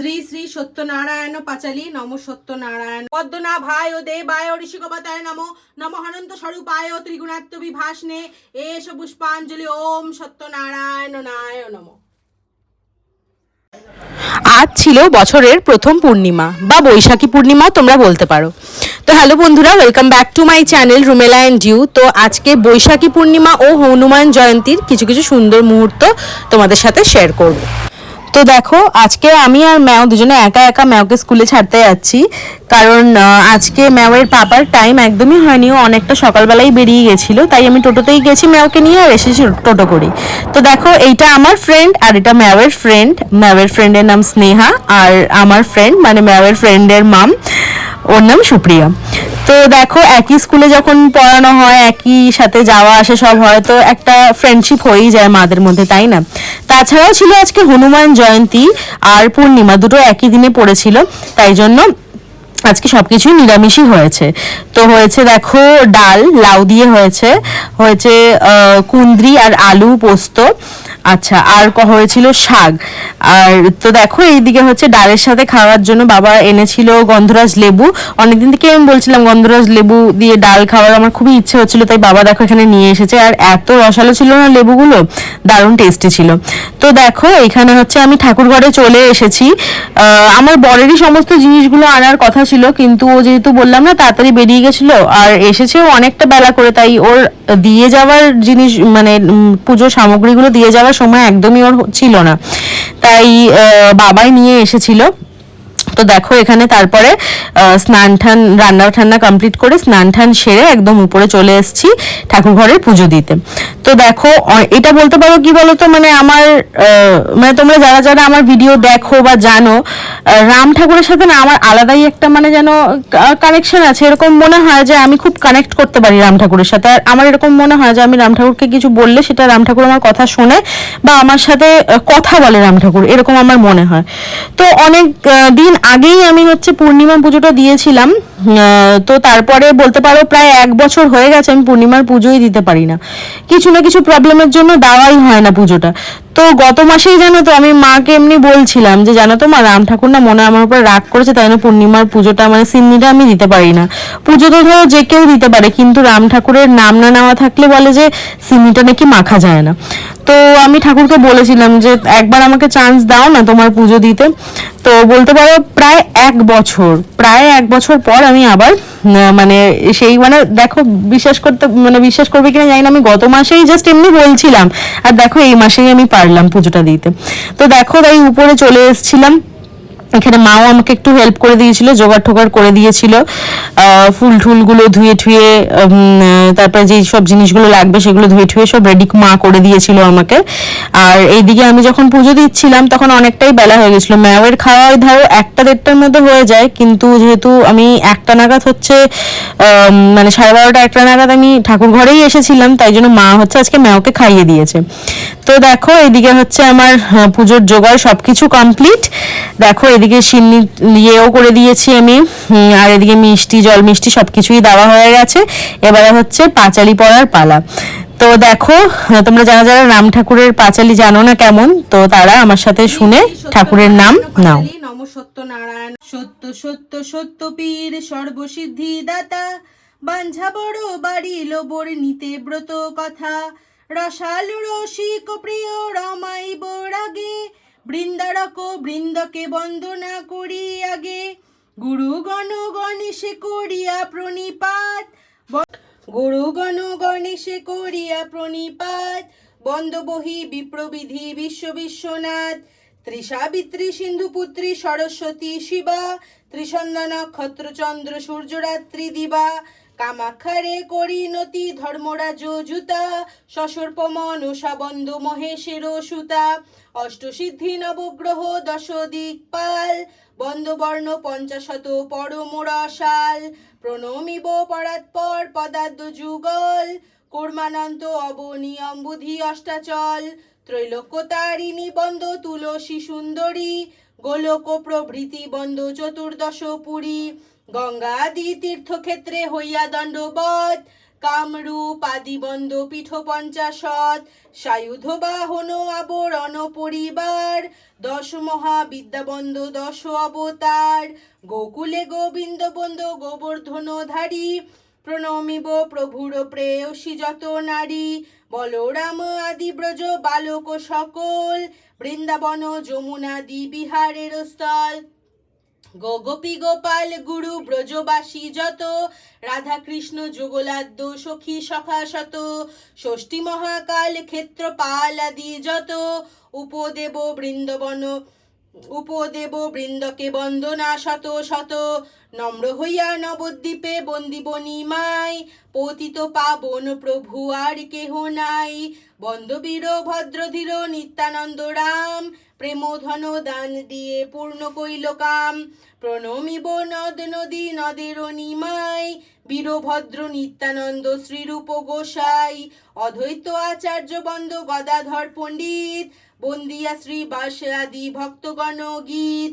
শ্রী শ্রী সত্যনারায়ণ পাঁচালী, নম সত্যনারায়ণ। পদ্মনা ও দেবায় ঋষিকবতায় নম নম হনন্ত স্বরূপায় ত্রিগুণাত্ম বিভাসনে এস পুষ্পাঞ্জলি, ওম সত্যনারায়ণ নায় নম। আজ ছিল বছরের প্রথম পূর্ণিমা, বা বৈশাখী পূর্ণিমা তোমরা বলতে পারো। তো হ্যালো বন্ধুরা welcome back to my channel Rumela and you তো আজকে বৈশাখী পূর্ণিমা ও হনুমান জয়ন্তীর কিছু কিছু সুন্দর মুহূর্ত তোমাদের সাথে শেয়ার করব। তো দেখো, আজকে আমি আর ম্যাও দুজনে একা একা ম্যাওকে স্কুলে ছাড়তে যাচ্ছি। কারণ আজকে ম্যাওয়ের পাপার টাইম একদমই হয়নি, ও অনেকটা সকালবেলাই বেরিয়ে গেছিল, তাই আমি টোটোতেই গেছি ম্যাওকে নিয়ে আর এসেছি টোটো করি। তো দেখো, এইটা আমার ফ্রেন্ড আর এটা ম্যাওয়ের ফ্রেন্ড ম্যাওয়ের ফ্রেন্ডের নাম স্নেহা, আর আমার ফ্রেন্ড মানে ম্যাওয়ের ফ্রেন্ডের মাম ওর নাম সুপ্রিয়া। তো দেখো, একই স্কুলে যখন পড়ানো হয়, একই সাথে যাওয়া আসা সব হয়, তো একটা ফ্রেন্ডশিপ হয়েই যায় মাদের মধ্যে, তাই না? তাছাড়াও ছিল আজকে হনুমান জয়ন্তী আর পূর্ণিমা, দুটো একই দিনে পড়েছিল, তাই জন্য আজকে সবকিছুই নিরামিষই হয়েছে। তো হয়েছে দেখো, ডাল, লাউ দিয়ে হয়েছে হয়েছে কুন্দ্রি আর আলু পোস্ত। আচ্ছা আর ক হয়েছিল? শাক আর তো দেখো, এইদিকে হচ্ছে ডালের সাথে খাওয়ার জন্য বাবা এনেছিল গন্ধরাজ লেবু। অনেকদিন থেকে আমি বলছিলাম, গন্ধরাজ লেবু দিয়ে ডাল খাওয়ার আমার খুবই ইচ্ছে হচ্ছিল, তাই বাবা দেখো এখানে নিয়ে এসেছে। আর এত রসালো ছিল না লেবুগুলো, দারুণ টেস্টি ছিল। তো দেখো, এখানে হচ্ছে আমি ঠাকুর ঘরে চলে এসেছি। আমার বরেরই সমস্ত জিনিসগুলো আনার কথা ছিল, কিন্তু ও যেহেতু বললাম না, তাড়াতাড়ি বেরিয়ে গেছিল। আর এসেছেও অনেকটা বেলা করে, তাই ওর দিয়ে যাওয়ার জিনিস মানে পুজোর সামগ্রীগুলো দিয়ে যাওয়ার সময় একদমই ওর ছিল না। তাই বাবাই নিয়ে এসেছিল। তো দেখো এখানে তারপরে স্নান টান রান্না ঠান্না কমপ্লিট করে স্নান টান সেরে একদম উপরে চলে এসেছি ঠাকুর ঘরের পুজো দিতে। তো দেখো এটা বলতে পারো কি বলো তো মানে আমার মানে তোমরা যারা যারা আমার ভিডিও দেখো বা জানো রাম ঠাকুরের সাথে না আমার আলাদাই একটা মানে যেন কানেকশন আছে। এরকম মনে হয় যে আমি খুব কানেক্ট করতে পারি রাম ঠাকুরের সাথে। আর আমার এরকম মনে হয় যে আমি রাম ঠাকুরকে কিছু বললে সেটা রাম ঠাকুর আমার কথা শোনে বা আমার সাথে কথা বলে রাম ঠাকুর। এরকম আমার মনে হয়। তো অনেক দিন আগেই আমি হচ্ছে পূর্ণিমা পুজোটা দিয়েছিলাম তো তারপরে বলতে পারো প্রায় এক বছর হয়ে গেছে আমি পূর্ণিমার পুজোই দিতে পারি না। কিছু না কিছু প্রবলেমের জন্য দেওয়াই হয় না পুজোটা। তো গত মাসেই জানো তো আমি মাকে এমনি বলছিলাম যে, জানো তো মা, রাম ঠাকুর না মনে আমার উপর রাগ করেছে, তাই জন্য পূর্ণিমার পুজোটা মানে সিন্নিটা আমি দিতে পারি না। পুজো তো ধরো যে কেউ দিতে পারে, কিন্তু রাম ঠাকুরের নাম না নেওয়া থাকলে বলে যে, সিন্নিটা নাকি মাখা যায় না। তো আমি ঠাকুরকে বলেছিলাম যে, একবার আমাকে চান্স দাও না তোমার পুজো দিতে। তো বলতে পারো প্রায় এক বছর, প্রায় এক বছর পর আমি আবার মানে সেই মানে দেখো বিশ্বাস করতে মানে বিশ্বাস করবে কিনা জানি না, আমি গত মাসেই জাস্ট এমনি বলছিলাম। আর দেখো এই মাসেই আমি পারলাম পুজোটা দিতে। তো দেখো তাই উপরে চলে এসেছিলাম। এখানে মাও আমাকে একটু হেল্প করে দিয়েছিল, জোগাড় ঠোগাড় করে দিয়েছিল। ফুল টুলগুলো ধুয়ে ঠুয়ে তারপরে যেই সব জিনিসগুলো লাগবে সেগুলো ধুয়ে ঠুয়ে সব রেডি মা করে দিয়েছিল আমাকে। আর এইদিকে আমি যখন পুজো দিচ্ছিলাম, তখন অনেকটাই বেলা হয়ে গেছিল। ম্যাওয়ের খাওয়াই ধরো একটা দেড়টার মধ্যে হয়ে যায়, কিন্তু যেহেতু আমি একটা নাগাদ হচ্ছে মানে সাড়ে বারোটা একটা নাগাদ আমি ঠাকুর ঘরেই এসেছিলাম, তাই জন্য মা হচ্ছে আজকে ম্যাওকে খাইয়ে দিয়েছে। তো দেখো, এইদিকে হচ্ছে আমার পুজোর জোগাড় সবকিছু কমপ্লিট দেখো এদিকে সিন্নি ইয়েও করে দিয়েছি আমি। আর এদিকে মিষ্টি, জল মিষ্টি সবকিছুই দেওয়া হয়ে গেছে। এবারে হচ্ছে পাঁচালি পড়ার পালা। তো দেখো, তোমরা যারা যারা রাম ঠাকুরের পাঁচালি জানো না কেমন, তো তারা আমার সাথে শুনে ঠাকুরের নাম নাও। নম সত্যনারায়ণ। সত্য সত্য সত্য পীর সর্বসিদ্ধি দাতা বাঞ্ঝা বড়, বাড়ি লোবর, নিতে ব্রত কথা। রসালু রসিক, প্রিয় রমাইব রাগে বৃন্দারক বৃন্দকে বন্দনা করি আগে। গুরু গণ গণেশে করিয়া প্রণিপাত। গুরু গণ গণেশে করিয়া প্রণিপাত। বন্দ বহি বিপ্রবিধি বিশ্ব বিশ্বনাথ। ত্রিসাবিত্রী সিন্ধুপুত্রী সরস্বতী শিবা। ত্রিসন্ধ্যা নক্ষত্র চন্দ্র সূর্যরাত্রি দিবা। কামাক্ষারে করিনতি ধর্মরাজ জুতা সসর্প মনসা বন্ধু মহেশের সুতা। অষ্টসিদ্ধি নবগ্রহ দশ দিকপাল বন্দবর্ণ পঞ্চাশত পরমরসাল প্রণমিব পরাৎপর পদার্থ যুগল, কর্মানন্ত অবনিয়ম বুধি অষ্টাচল। ত্রৈলোক্যতারিণী বন্দ তুলসী সুন্দরী গোলক প্রভৃতি বন্দ চতুর্দশ পুরী। গঙ্গাদি তীর্থক্ষেত্রে হইয়া দণ্ডবত কামরূপ আদিবন্দ পীঠ পঞ্চাশত সায়ুধ বাহন আবরণ পরিবার দশ মহাবিদ্যাবন্দ দশ অবতার, গোকুলে গোবিন্দ বন্দ গোবর্ধনধারী, প্রণমিব প্রভুর প্রেয়সী যত নারী, বলরাম আদি ব্রজ বালক সকল, বৃন্দাবন যমুনাদি বিহারের স্থল। গোপী গোপাল, গুরু ব্রজবাসী যত রাধা কৃষ্ণ যুগলাদ্য, সখী সখা শত, ষষ্ঠী মহাকাল, ক্ষেত্রপাল আদি যত, উপদেব বৃন্দবন, উপদেব বৃন্দকে বন্দনা শত শত, নম্র হইয়া নবদ্বীপে বন্দিব নিমাই পতিত পাবন প্রভু আর কেহ নাই, বন্দবীর, ভদ্রধীর নিত্যানন্দ রাম প্রেমধন দান দিয়ে পূর্ণ কইল কাম প্রণমিব নদ নদী নদের নিমাই বীরভদ্র নিত্যানন্দ শ্রীরূপ গোসাই। অদ্বৈত আচার্য বন্দ গদাধর পণ্ডিত, বন্দিয়া শ্রী আদি ভক্তগণ গীত।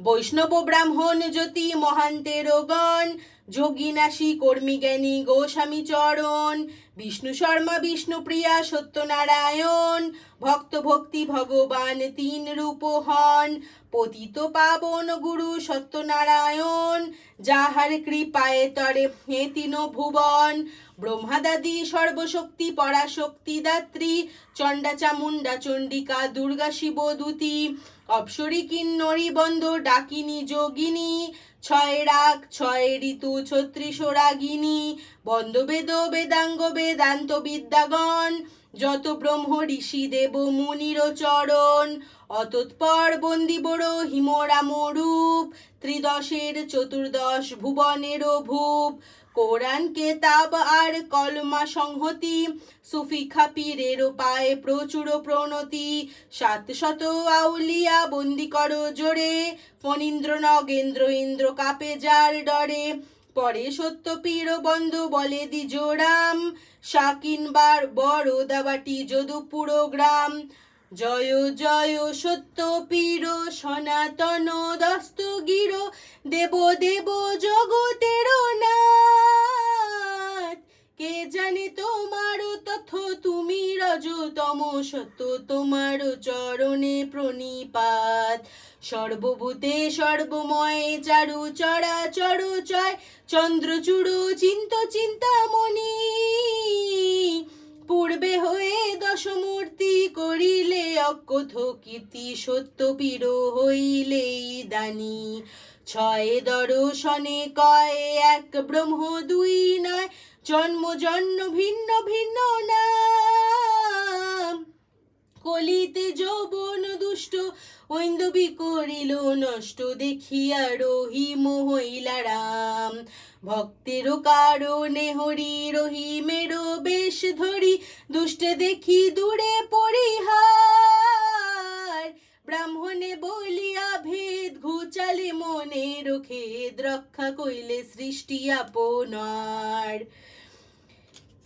বৈষ্ণব ব্রাহ্মণ জ্যোতি মহান্তের গণ যোগীনাশী কর্মী জ্ঞানী গোস্বামী চরণ, বিষ্ণু শর্মা বিষ্ণুপ্রিয়া সত্যনারায়ণ ভক্ত ভক্তি ভগবান তিন রূপ হন পতিত পাবন গুরু সত্যনারায়ণ, যাহার কৃপায় তরে হে তিন ভুবন, ব্রহ্মাদাদি সর্বশক্তি, পরাশক্তি দাত্রী চণ্ডা চামুণ্ডা চণ্ডিকা দুর্গা শিব দূতি অপসরী কিন্নরী বন্ধ, ডাকিনী যোগিনী ছয় রাগ ছয় ঋতু ছত্রিশ রাগিনী বন্দ বেদ বেদাঙ্গ বেদান্ত বিদ্যাগণ যত ব্রহ্ম ঋষি দেব মুনির চরণ অতৎপর বন্দি বড় হিমরাম রূপ, ত্রিদশের চতুর্দশ ভুবনের ভূপ। কোরআন কেতাব আর কলমা সংহতি, সুফি খাপিরের পায়ে প্রচুর প্রণতি। সাত শত আউলিয়া বন্দি কর জোরে, ফণীন্দ্র নগেন্দ্র ইন্দ্র কাপে যার ডরে। পরে সত্য পীর বন্ধু বলে দিজোরাম, শাকিনবার বড় দাবাটি যদুপুর গ্রাম। জয় জয় সত্য পীর সনাতন দস্তগির দেব দেব জগতের কে জানে তোমার তথ্য? তুমি রজতম সত্য, তোমার চরণে প্রণিপাত। সর্বভূতে সর্বময় চারু চরা চরু চয় চন্দ্রচূড় চিন্ত চিন্তামণি। পূর্বে হয়ে দশমূর্তি করিলে অকথ কীর্তি সত্য পীর হইলেই দানি ছয় দর্শনে কয়, এক ব্রহ্ম, দুই নয়, জন্ম জন্ম ভিন্ন ভিন্ন নাম কলিতে যৌবন দুষ্ট, ঐন্দবি করিল নষ্ট, দেখিয়া রহিম হইলা রাম ভক্তের কারণে হরি রহিমের বেশ ধরি, দুষ্টে দেখি দূরে পরিহার। ব্রাহ্মণে বলিয়া ভেদ ঘুচালে খেদ, রক্ষা কইলে সৃষ্টি আপনার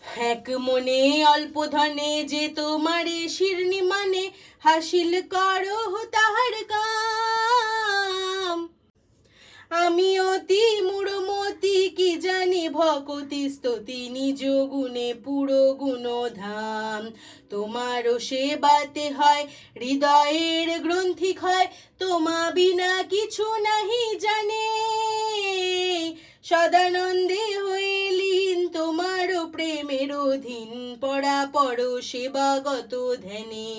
এক মনে, অল্প ধনে যে তোমারে শিরনি মানে হাসিল করো তাহার কাম। আমি অতি মুড়মতি, কি জানি ভকতি স্তুতি, নিজ গুণে পুরো গুণ ধাম তোমারও সেবাতে হয়, হৃদয়ের গ্রন্থি ক্ষয়, তোমা বিনা কিছু নাহি জানে। সদানন্দে অধীন পড়া পড় সেবাগত ধ্যানে।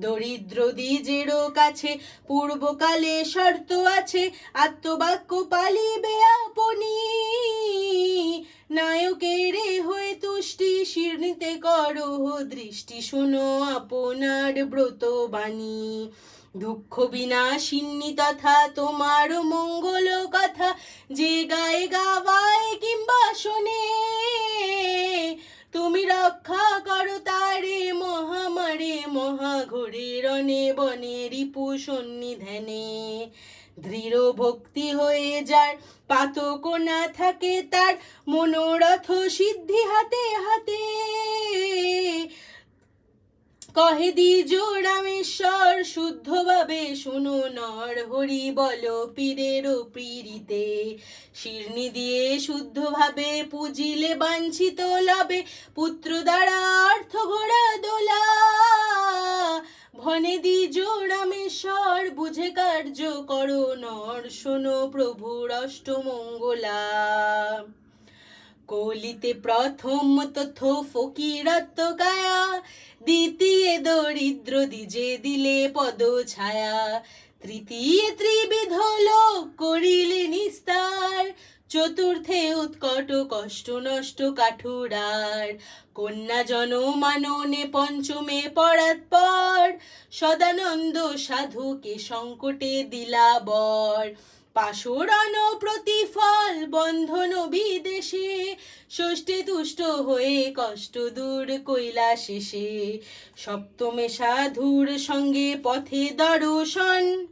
দরিদ্র দ্বিজেরও কাছে পূর্বকালে শর্ত আছে, আত্মবাক্য পালিবে আপনি। নায়কের হয়ে তুষ্টি শিরনিতে করো দৃষ্টি, শোনো আপনার ব্রত বাণী। দুঃখ বিনাশিনী তথা তোমার মঙ্গল কথা, যে গায়ে গাওয়ায় কিংবা শোনে বনে রিপু সন্নিধানে দৃঢ় ভক্তি হয়ে যার পাতক না থাকে তার মনোরথ সিদ্ধি হাতে হাতে। কহে দ্বিজ রামেশ্বর, শুদ্ধভাবে শুনো নর হরি, বল পীরের পীড়িতে শিরনি দিয়ে শুদ্ধভাবে পুজিলে বাঞ্ছিত লবে পুত্র দ্বারা অর্থ ঘোড়া দোলা। ভনে দ্বিজ রামেশ্বর বুঝে কার্য করো নর, শোনো প্রভুর অষ্টমঙ্গলা কলিতে প্রথম তথ্য, ফকিরত্ব গায়া দ্বিতীয় দরিদ্র দিজে দিলে পদ ছায়া। তৃতীয় ত্রিবিধ লোক করিলে চতুর্থে উৎকট কষ্ট নষ্ট কাঠুরার। কন্যা জন মাননে পঞ্চমে পড়াত পর, সদানন্দ সাধুকে সংকটে দিলা বর। পাশোরান প্রতিফল বন্ধন বিদেশে, ষষ্ঠী তুষ্ট হয়ে কষ্ট দূর কৈলা শেষে সপ্তমে সাধুর সঙ্গে পথে দর্শন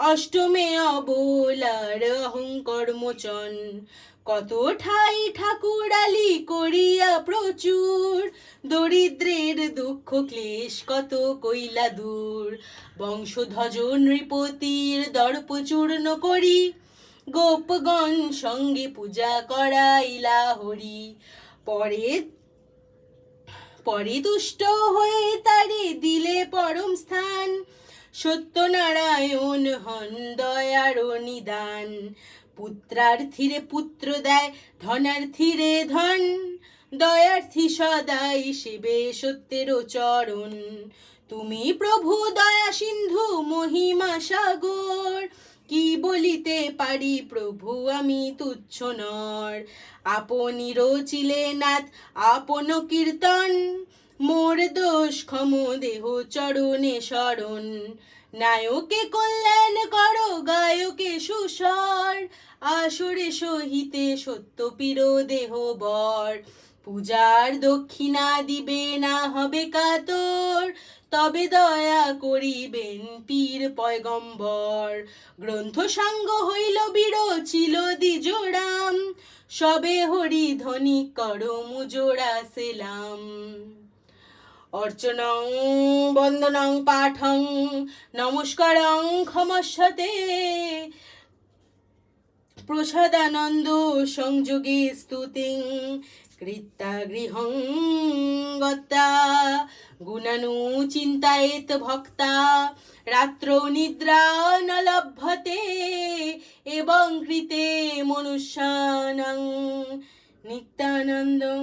অষ্টমে অবলার অহংকর মোচন। কত ঠাই ঠাকুরালি করিয়া প্রচুর। দরিদ্রের দুঃখ ক্লেশ কত কইলা দূর। বংশধ্বজ নৃপতির দর্প চূর্ণ করি। গোপগণ সঙ্গে পূজা করাইলা হরি। পরে পরে তুষ্ট হয়ে তারে দিলে পরম স্থান। সত্যনারায়ণ হন দয়ার নিদান। পুত্রার্থীরে পুত্র দেয়, ধনার্থীরে ধন। দয়ার্থী সদাই শিবে সত্যেরও চরণ। তুমি প্রভু দয়া সিন্ধু মহিমা সাগর। কি বলিতে পারি প্রভু আমি তুচ্ছ নর। আপনি রচিলে নাথ আপন কীর্তন। মোর দোষ ক্ষম দেহ চরণে শরণ। নায়কে কল্যাণ করো, গায়কে সুসর। আসরে সহিতে সত্য পীর দেহ বর। পূজার দক্ষিণা দিবে না হবে কাতর। তবে দয়া করিবেন পীর পয়গম্বর। গ্রন্থ সাঙ্গ হইল বিরচিল দ্বিজোড়াম। সবে হরি ধ্বনি কর, মুজোড়া সেলাম। অর্চনং, বন্দনং, পাঠং, নমস্কারং, ক্ষমস্বতে। প্রসাদানন্দ সংযোগে স্তুতিং কৃত্তা গৃহং গত্তা গুণানু চিন্তায়েত ভক্তা, রাত্র নিদ্রা ন লভ্যতে এবং কৃতে মনুষ্যানাং নিত্যানন্দং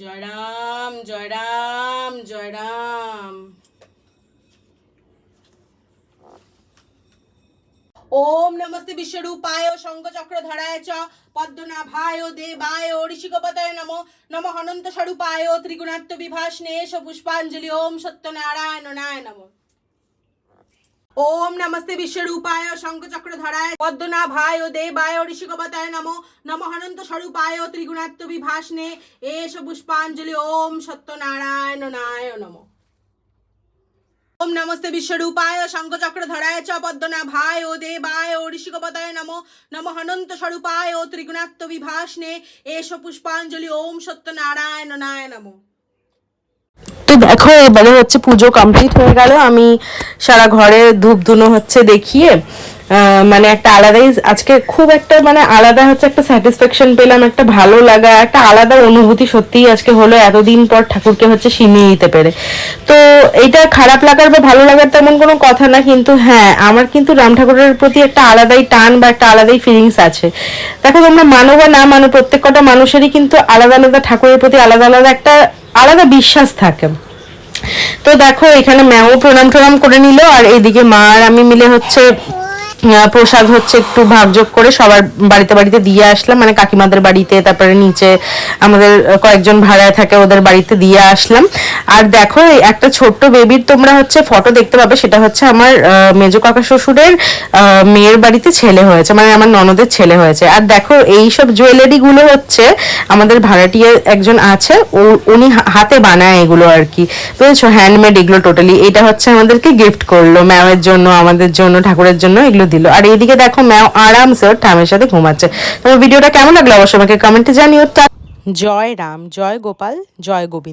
জয় রাম জয় রাম জয় রাম। ওম নমস্তে বিশ্বরূপায় শঙ্খচক্র ধরায় চ পদ্মনাভায় দেবায় ঋষিকপতায় নম নম অনন্ত স্বরূপায় ত্রিগুণাত্ম বিভাষ নেশ পুষ্পাঞ্জলি ওম সত্যনারায়ণ নায় নম। ওম নমস্তে বিশ্বরূপায় শঙ্খচক্র ধরায় পদ্মনা পদ্মনাভায় দেবায় ঋষিকপতায় নম নম অনন্ত স্বরূপায় ত্রিগুণাত্ম বিভাসনে এস পুষ্পাঞ্জলি, ওম সত্যনারায়ণ নায় নম। ওম নমস্তে বিশ্বরূপায় শঙ্খচক্র ধরায় চ পদ্মনাভায় দেবায় ঋষিকপতায় নম নম অনন্ত স্বরূপায় ত্রিগুণাত্ম বিভাসনে এস পুষ্পাঞ্জলি, ওম সত্যনারায়ণ নায় নম। তো দেখো, এবারে হচ্ছে পুজো কমপ্লিট হয়ে গেল। আমি সারা ঘরে ধূপ ধুনো হচ্ছে দেখিয়ে মানে একটা আলাদাই আজকে খুব একটা মানে আলাদা হচ্ছে একটা স্যাটিসফ্যাকশন পেলাম, একটা ভালো লাগা, একটা আলাদা অনুভূতি সত্যিই আজকে হলো, এতদিন পর ঠাকুরকে হচ্ছে ছিনিয়ে নিতে পেরে। তো এটা খারাপ লাগার বা ভালো লাগার তেমন কোনো কথা না, কিন্তু হ্যাঁ আমার কিন্তু রাম ঠাকুরের প্রতি একটা আলাদাই টান বা একটা আলাদাই ফিলিংস আছে। দেখো, তোমরা মানো বা না মানো, প্রত্যেক কটা মানুষেরই কিন্তু আলাদা আলাদা ঠাকুরের প্রতি আলাদা আলাদা একটা আলাদা বিশ্বাস থাকে। তো দেখো, এখানে ম্যাও প্রণাম টনাম করে নিল, আর এইদিকে মা আর আমি মিলে হচ্ছে প্রসাদ হচ্ছে একটু ভাগযোগ করে সবার বাড়িতে বাড়িতে দিয়ে আসলাম। মানে কাকিমাদের বাড়িতে, তারপরে নিচে আমাদের কয়েকজন ভাড়ায় থাকে, ওদের বাড়িতে দিয়ে আসলাম। আর দেখো একটা ছোট্ট বেবির তোমরা হচ্ছে ফটো দেখতে পাবে, সেটা হচ্ছে আমার মেজো কাকা শ্বশুরের মেয়ের বাড়িতে ছেলে হয়েছে মানে আমার ননদের ছেলে হয়েছে। আর দেখো এই সব জুয়েলারি গুলো হচ্ছে আমাদের ভাড়াটিয়া একজন আছে, ও, উনি হাতে বানায় এগুলো আর কি। বুঝেছ? হ্যান্ডমেড এগুলো টোটালি এটা হচ্ছে আমাদেরকে গিফট করল ম্যামের জন্য, আমাদের জন্য, ঠাকুরের জন্য এগুলো দিল। আর এইদিকে দেখো ম্যাও আরামসে ওর ঠামের সাথে ঘুমাচ্ছে। তোমার ভিডিওটা কেমন লাগল অবশ্যই আমাকে কমেন্টে জানিও। জয় রাম, জয় গোপাল, জয় গোবিন্দ।